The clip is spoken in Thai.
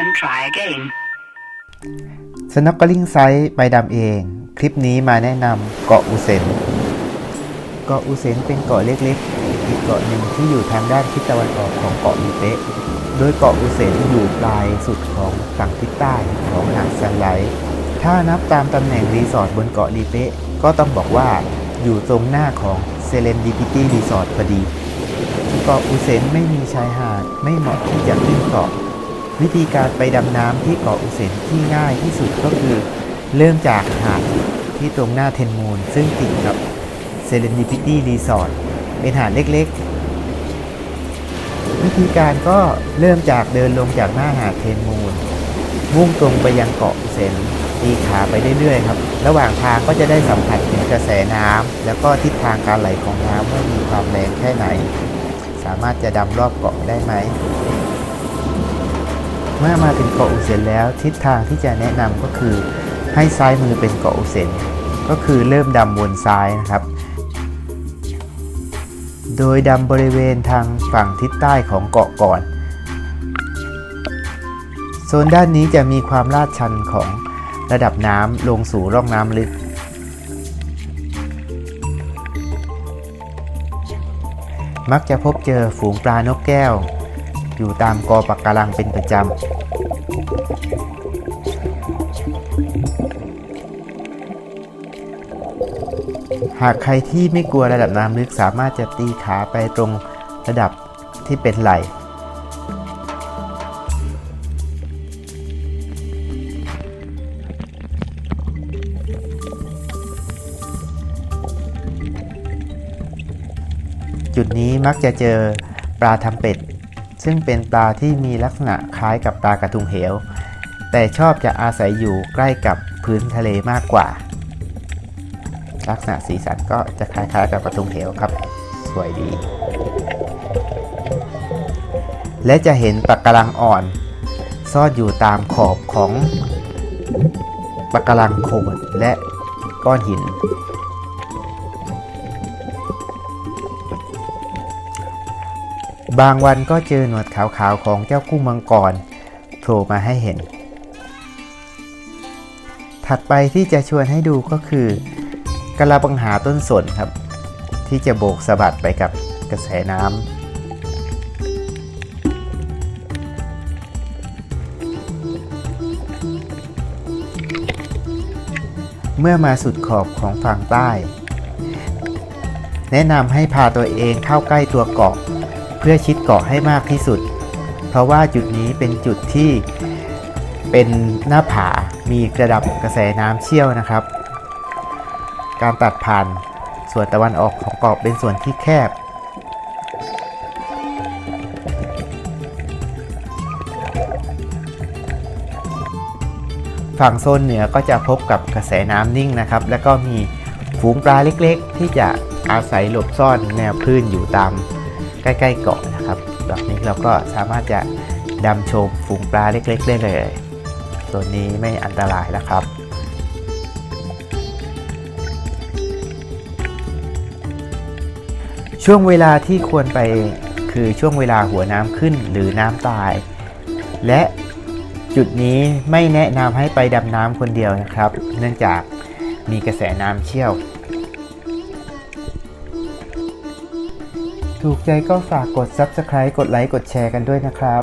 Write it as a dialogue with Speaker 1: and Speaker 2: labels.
Speaker 1: and try again.
Speaker 2: สน็อกเกอร์ลิงไซต์ไปดำเอง คลิปนี้มาแนะนำเกาะอุเซน เกาะอุเซนเป็นเกาะเล็กๆ อีกเกาะหนึ่งที่อยู่ทางด้านทิศตะวันออกของเกาะลิเปะโดยเกาะอุเซนอยู่ปลายสุดของฝั่งทิศใต้ของหาดซันไลท์ถ้านับตามตำแหน่งรีสอร์ทบนเกาะลิเปะก็ต้องบอกว่าอยู่ตรงหน้าของเซเลนดิพิตี้รีสอร์ทพอดี เกาะอุเซนไม่มีชายหาดไม่เหมาะที่จะขึ้นเกาะ วิธีการไปดำน้ำที่เกาะอุเซนที่ง่ายที่สุดก็คือ เริ่มจากหาดที่ตรงหน้าเทนมูนซึ่งติดกับ Serendipity Resort เป็นหาดเล็กๆ วิธีการก็เริ่มจากเดินลงจากหน้าหาดเทนมูนมุ่งตรงไปยังเกาะอุเซนตีขาไปเรื่อยๆครับ ระหว่างทางก็จะได้สัมผัสถึงกระแสน้ำแล้วก็ทิศทางการไหลของน้ำว่ามีความแรงแค่ไหน สามารถจะดำรอบเกาะได้ไหม เมื่อมาถึงเกาะอุเซนแล้วทิศทางที่จะแนะนำก็คือ ให้ซ้ายมือเป็นเกาะอุเซนก็คือเริ่มดำบนซ้ายนะครับ โดยดำบริเวณทางฝั่งทิศใต้ของเกาะก่อน โซนด้านนี้จะมีความลาดชันของระดับน้ำลงสู่ร่องน้ำลึก มักจะพบเจอฝูงปลานกแก้ว อยู่ตามกอปักการังเป็นประจำ หากใครที่ไม่กลัวระดับน้ำลึกสามารถจะตีขาไปตรงระดับที่เป็นไหลจุดนี้มักจะเจอปลาทำเป็ด ซึ่งเป็นปลาที่มีลักษณะคล้ายกับปลากระทุงเหว แต่ชอบจะอาศัยอยู่ใกล้กับพื้นทะเลมากกว่า ลักษณะสีสันก็จะคล้ายๆกับกระทุงเหวครับ สวยดี และจะเห็นปะการังอ่อน ซ่อนอยู่ตามขอบของปะการังโขดและก้อนหิน บางวันก็เจอหนวดขาวๆของเจ้ากุ้งมังกรโผล่มาให้เห็น ถัดไปที่จะชวนให้ดูก็คือกระบังหาต้นสนครับ ที่จะโบกสะบัดไปกับกระแสน้ำเมื่อมาสุดขอบของฝั่งใต้ แนะนำให้พาตัวเองเข้าใกล้ตัวเกาะ เพื่อชิดเกาะให้มากที่สุด เพราะว่าจุดนี้เป็นจุดที่เป็นหน้าผา มีกระดับกระแสน้ำเชี่ยวนะครับ การตัดผ่านส่วนตะวันออกของเกาะเป็นส่วนที่แคบ ฝั่งโซนเหนือก็จะพบกับกระแสน้ำนิ่งนะครับ แล้วก็มีฝูงปลาเล็กๆ ที่จะอาศัยหลบซ่อนแนวคลื่นอยู่ตาม ใกล้ๆเกาะนะครับแบบนี้เราก็สามารถจะดำชมฝูงปลาเล็กๆได้เลย ตัวนี้ไม่อันตรายแล้วครับช่วงเวลาที่ควรไปคือช่วงเวลาหัวน้ำขึ้นหรือน้ำตาย และจุดนี้ไม่แนะนำให้ไปดำน้ำคนเดียวนะครับ เนื่องจากมีกระแสน้ำเชี่ยว ถูกใจก็ฝากกด Subscribe กดไลค์ กดแชร์กันด้วยนะครับ